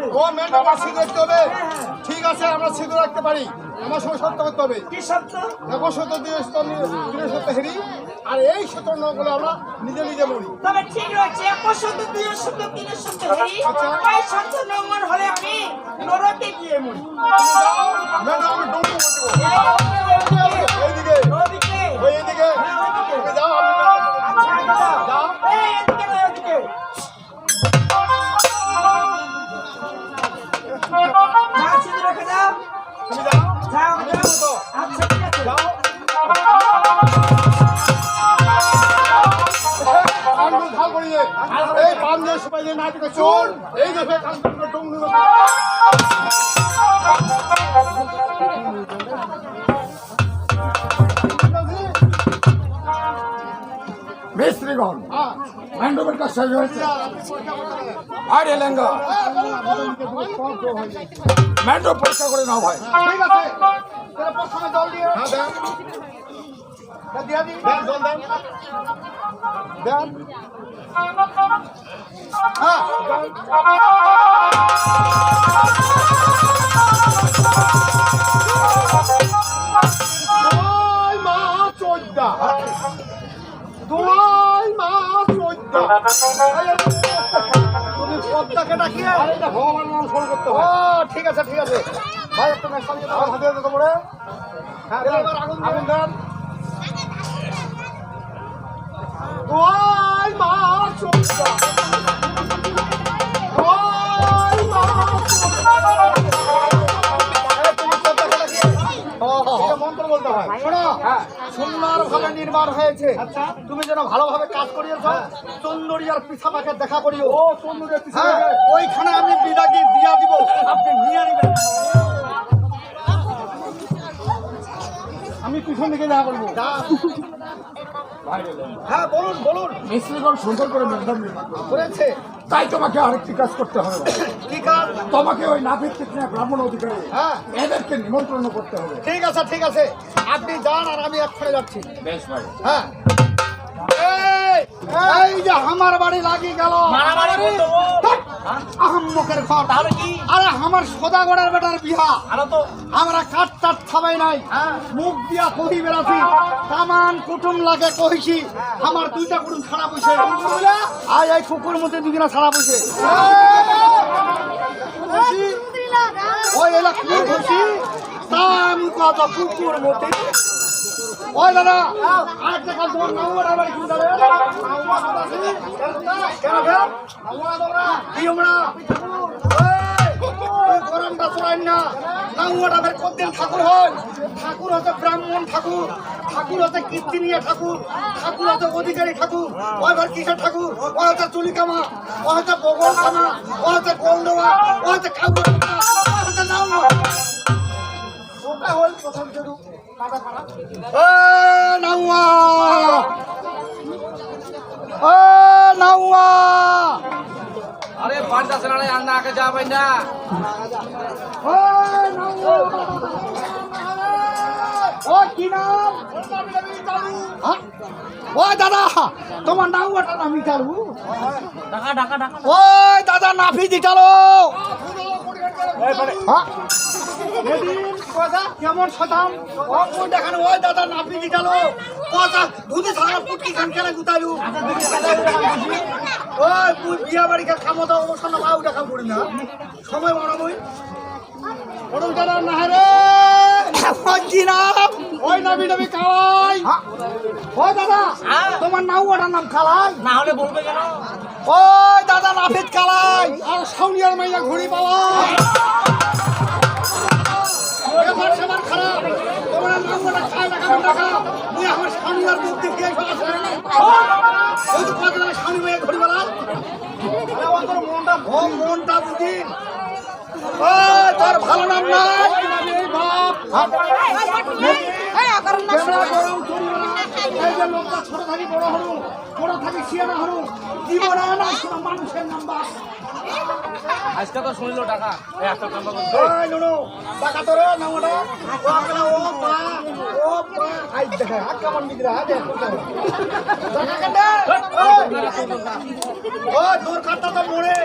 হবে। ও সিদ্ধ রাখতে হবে। ঠিক আছে আমরা সিদ্ধ রাখতে পারি। আমার সঙ্গে সত্য করতে হবে। কি সত্য? দেখো সত্য দিনের সত্য হেরি। আর এই সত্য নগুলো আমরা নিজে নিজে মরি। তবে ঠিক রয়েছে এক সত্য হেরি। আচ্ছা। এই সত্য লঙ্ঘন হলে আমি নরকে গিয়ে মরি। ম্যাডাম আমি বলতে এইদিকে, এইদিকে। ওই এইদিকে। করিয়ে এই দিয়ে সবাই যে নাটকে চোর এই ডুঙ্গি মিস্ত্রিগণ হ্যাঁ। কাজ শেষ হয়েছে। আর এলেঙ্গা ম্যান্ডো পরীক্ষা করে নাও ভাই। ঠিক আছে। তাহলে দিয়ে তুমি পদ্মাকে ডাকিয়ে এটা ভগবান নাম স্মরণ করতে ও ঠিক আছে ঠিক আছে ভাই একটু দিয়ে হাতে দেন আগুন আগুন দেন। ভাবে নির্মাণ হয়েছে তুমি যেন ভালোভাবে কাজ করিয়েছ চন্দরি আর পিছা দেখা করিও ও চন্দরি ওইখানে আমি বিদাগি দিয়া দিব আপনি নিয়ে আমি পিছন দিকে দেখা করব হ্যাঁ বলুন বলুন। মিস্ত্রিগণ সুন্দর করে করেছে। তাই তোমাকে আরেকটি কাজ করতে হবে। ভাই। কি তোমাকে ওই নাভিক কৃষ্ণা ব্রাহ্মণ অধিকারী হ্যাঁ। এদেরকে নিমন্ত্রণ করতে হবে। ঠিক আছে ঠিক আছে। আপনি যান আর আমি এক্ষণে যাচ্ছি। বেশ ভাই। হ্যাঁ। এই, যে আমার বাড়ি লাগি গেল। মারামারি। আহম্মকের ঘর। তাহলে কি? আরে আমার সদাগরের বেটার বিহা আরও তো আমরা কাঠ টাট খাবাই নাই। মুখ দিয়া কহি বেড়াছি তামান কুটুম লাগে কহিছি আমার দুইটা কুটুম ছাড়া বসে। আয় এই কুকুর মধ্যে দুজনা ছাড়া বসে। ওই এলা কি খুশি তাম কত কুকুর মধ্যে ওই দাদা আর দেখা তোমার নাম্বার বাড়ি কোন দাদা কেন কেন কি আমরা গরমটা চড়াই না নাঙ্গটা বের করতেন ঠাকুর হয় ঠাকুর হচ্ছে ব্রাহ্মণ ঠাকুর ঠাকুর হচ্ছে কীর্তিনিয়া ঠাকুর ঠাকুর হচ্ছে অধিকারী ঠাকুর ওই ঘর কিসের ঠাকুর ও হচ্ছে চুলিকামা ও হচ্ছে বগল কামা ও হচ্ছে ও হচ্ছে কাউর ও হচ্ছে নাঙ্গ ওটা হল প্রথম ও নাউয়া আরে পাঁচটা সেনারে আন্দা আগে যা ভাই ও নাউয়া ও কি নাম? হ্যাঁ? ও দাদা তোমার নাউয়াটা নামি দাদা নাফি দিটালো কেমন ও দেখানো ওই দাদা কথা দুধে সারা পুটকি খান গুতালু ওই বিয়া বাড়িকে করি না। সময় দাদা না ওই নাম ওই নাবি নাবি ও দাদা তোমার নাম ওটার নাম কালাই। না হলে বলবে কেন? ওই দাদা নাফিদ কালাই। আর সাউনিয়ার মাইয়া ঘুরি পাওয়া এবার সবার খারাপ। তোমরা নাম খায় টাকা টাকা। মুই আমার সাউনিয়ার মুখ দেখে আসে ওই তো কত টাকা সাউনি মাইয়া ঘুরি পালা আরে ও তোর মনটা ও মনটা বুঝি। তোর ভালো নাম নাই এই বাপ ক্যামেরা গরম করি না। এই যে লোকটা ছোট থাকি বড় হলো বড় থাকি শিয়ানা হলো। জীবনে মানুষের নাম্বার। আজকে তো শুনিল টাকা। টাকা তোরে কাটটা তো মরে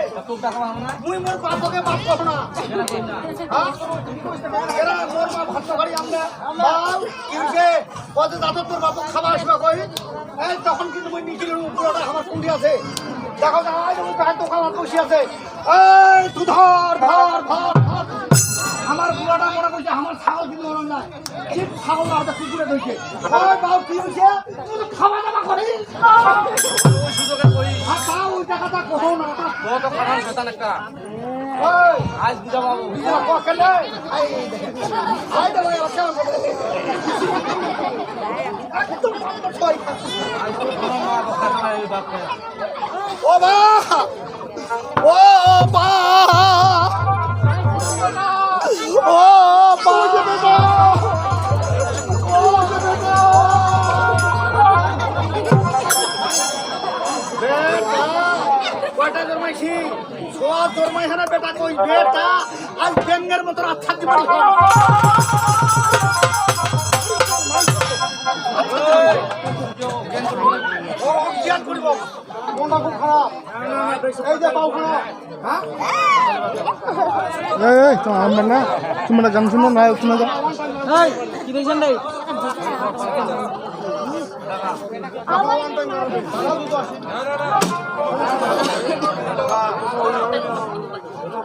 মুই মোর বাপকে বাপ কহ না। এরা মোর ভাত গাড়ি আমরা কত খাবার আসবে কই? তখন কিন্তু মুই নিখিলের উপরটা আমার কুন্ডি আছে। দেখো প্যান্ট দোকান বসে আছে। এই তুই ধর ধর ধর। আমার বুড়াটা মনে করছে আমার ছাগল কিন্তু মনে নাই। ঠিক ছাগল না কুকুরে ধরছে। ওই বাবু কি হয়েছে? তুই তো খাওয়া দাওয়া করিস সুযোগে করি। আর তা ওই টাকাটা কহো না তো তো খারাপ একটা। ওই আজ বুঝা পাবো এরা ককেলে সোয়া জন্মাইছে না বেটা কই? বেটা আজ ব্যাঙ্গের মতো আচ্ছা দিবাড়ি ও জ্ঞান করিব মনটা খুব খারাপ এই যে পাও খারাপ এই এই তোমার আমার না। তোমরা গান শুনো না শোনা যাও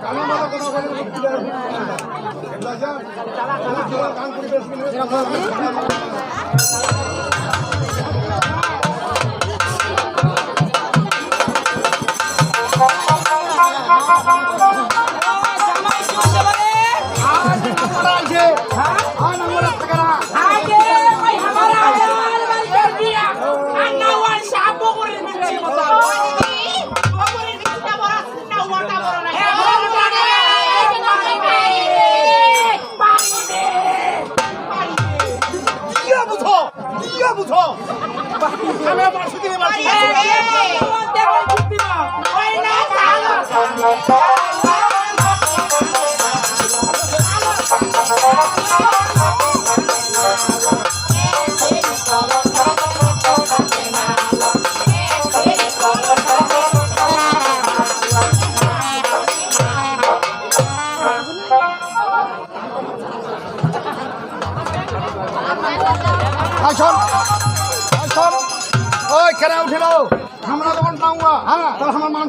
আজ আমি আপনার সুতি মারছি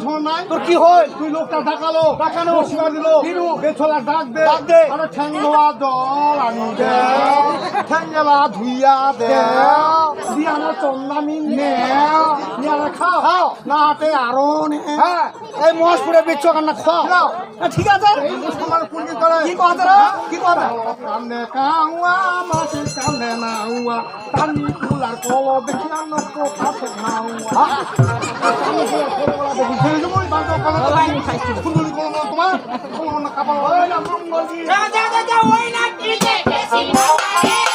আমার নাই। তোর কি হয় তুই লোকটা ডাকালো। ডাকানো। শিকার দিল। দিনু। বেছলা ডাক দে ডাক দে। আরে ঠ্যাংলা জল আনি দে। ঠ্যাঙ্গলা ধুইয়া দে। দিয়ানা চন্দামি নে। খাও। না হাতে আরও নে। হ্যাঁ এই মহাজপুরে বেচো কান্না খাও। ঠিক আছে। কোন কি করে কি কথা রে? কি কথা? কান্দে কাউয়া মাটি কান্দে নাউয়া। টানি কুলার কল দেখি আনো কথা নাউয়া। টানি কুলার কল দেখি সেই সময় বাঁধো কানে ফুলগুলি কল তোমার? কল না কাপড় ওই না মঙ্গলি এই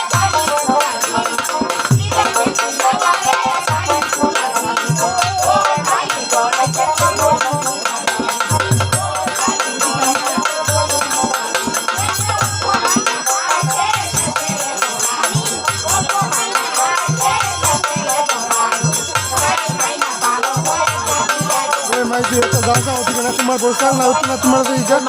তোমার বসাল না ওদিকে না তোমার যে ইজ্জত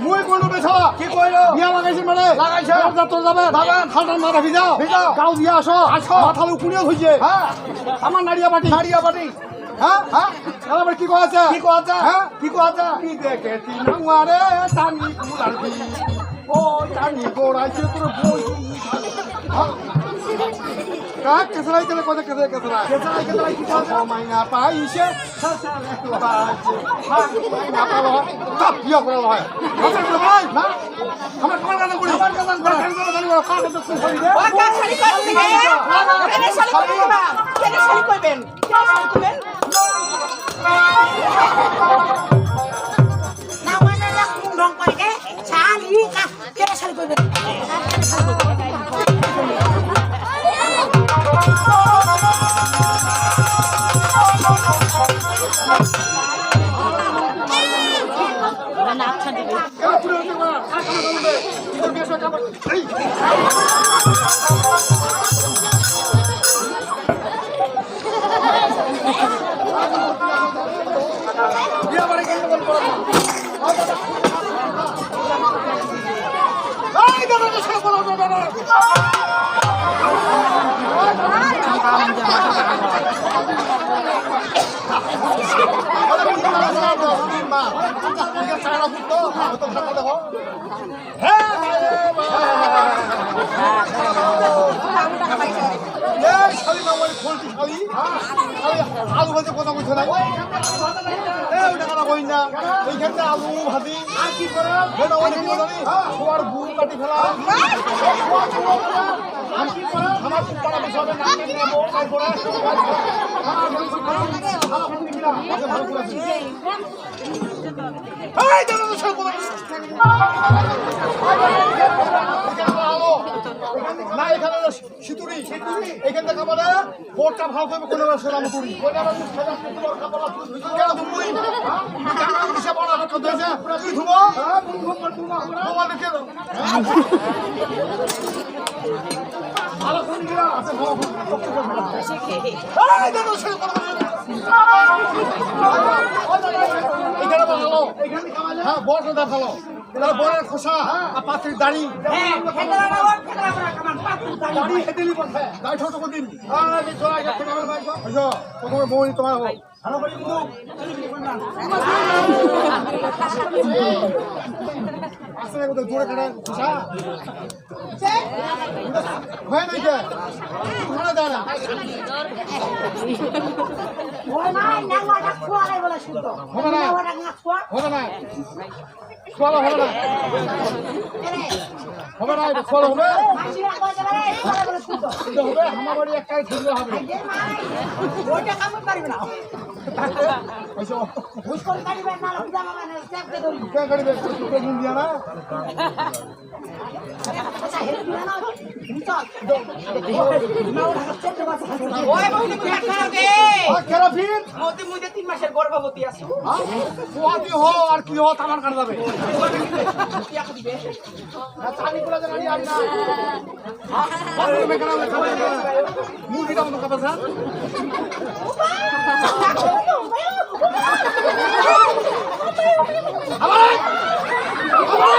মুই কোন বেছ কি কইলো বিয়া লাগাইছে মানে লাগাইছে যাবে মাথা ভিজাও ভিজাও গাও হইছে হ্যাঁ নাড়িয়া বাটি হ্যাঁ হ্যাঁ? আবার কি কোয়াছে কি কোয়াছে হ্যাঁ? কি কোয়াছে কি দেখে তিনাঙ্গারে টানি কুলারবি ও টানি গোড়াইছে তোর বই। কাক কেসরাই কেলে কথা কেসে কেসরাই কেসরাই কেসরাই কি কথা মাইনা পাইছে সাসালে লাজে হাত মাইনা পালো বিয়া করে লয় কথা করে ভাই না? আমার কামান করি। আমার করে। করে। তো করি না আলু ভাজে কথা বলছো না? কই না। এইখানটা আলু ভাজি। আর কি করে? ওটা ওই কি জানি সোয়ার গু কাটি ফেলা। করে আমার না আমার করে করে এখানে সিতুরি এখান থেকে আমাদের ভোটটা ভালো করবে কোনো করি বড় হাত দিয়েছে তুই ধুবো হ্যাঁ বড়টা ভালো এটা বড়ের খোসা আর পাত্রের দাড়ি হ্যাঁ খেতরা না পাতু দাঁড়ি দাড়ি ছোট করে দিন তোমার করে কিন্তু আসলে জোরে কাটা খোসা হয় নাই কে বলে শুদ্ধ। হবে না। হবে না? সোয়ালো হবে না। হবে না এটা সোয়ালো হবে। এটা হবে আমার বাড়ি একটাই ঠুকরো হবে। ওইটা কাম পারবে না? আচ্ছা না আর কি হো তামান কাটা যাবে মুরগিটা মতো খাবে স্যার আমরা না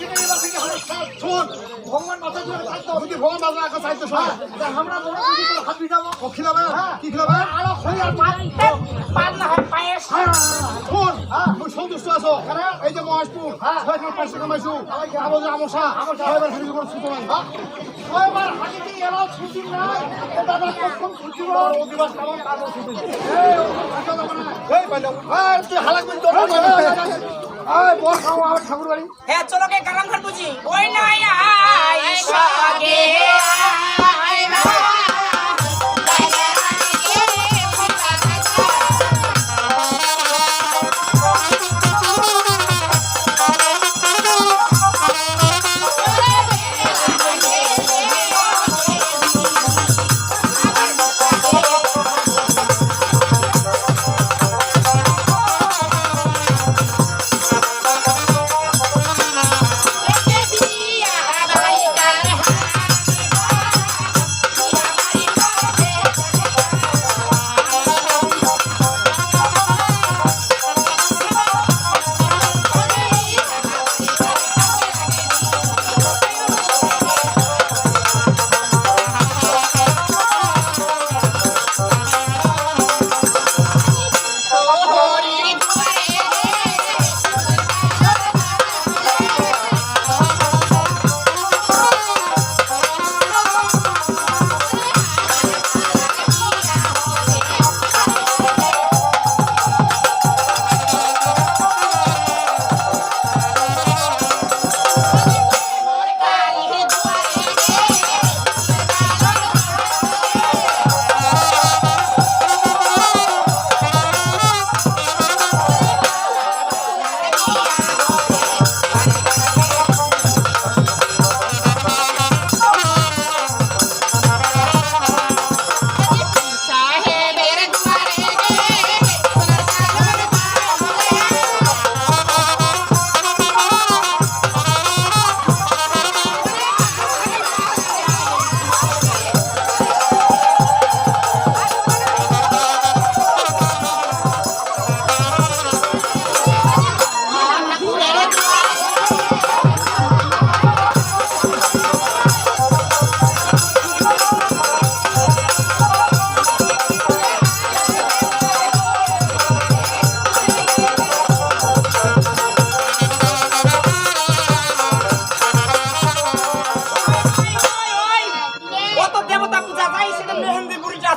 কি কি কি ভগবান মাথা ধরে থাকতো যদি ভগবান মাথা রাখা চাইতো আমরা মনে করি তো হাত দিতাম খিলাবে কি খিলাবে আরও খইয়ার মাছ পান না হয় পায়েস শোন তুই সন্তুষ্ট আছো এই যে মহেশপুর ছয়খান পয়সা কামাইছো আবার যে আমসা ছয়বার হাঁটি জীবন ছুটো নাই ছয়বার হাঁটিতে এরাও ছুটি নাই দাদা কখন ছুটি বড় অধিবাস কামন কাজও ছুটি এই পাইলো এই তুই হালাক বিন তোর ঠাকুর বাড়ি হ্যাঁ চলো কে কারাম ঘর বুঝি? ওই নাই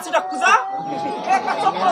কাশিটা খুঁজা। চক্র